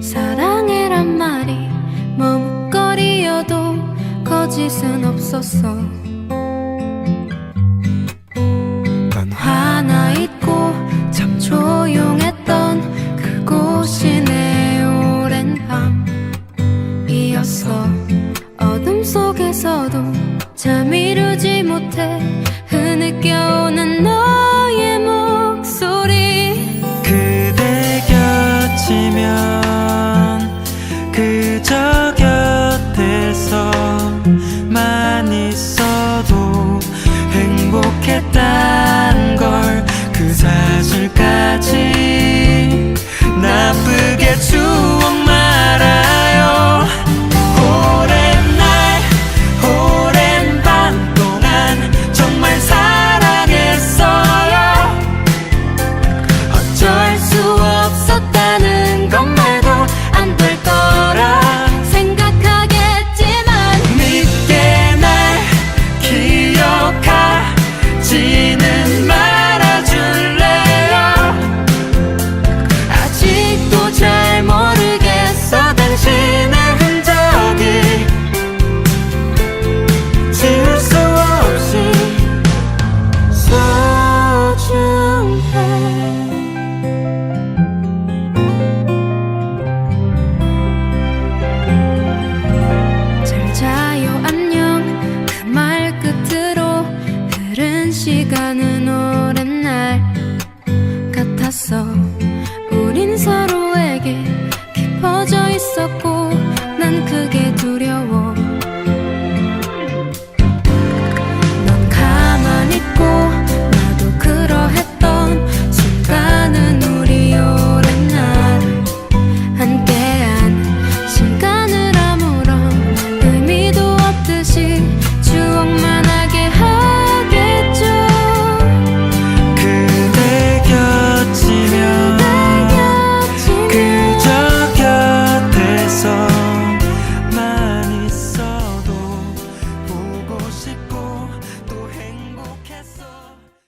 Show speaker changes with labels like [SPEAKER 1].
[SPEAKER 1] 사랑해란 말이 머뭇거리여도 거짓은 없었어. 난 하나 있고 참 조용했던 그곳이 내 오랜 밤이었어. 어둠 속에서도 잠 이루지 못해 흐느껴
[SPEAKER 2] 그저
[SPEAKER 1] 시간은 오랜 날 같았어. 우린 서로에게 깊어져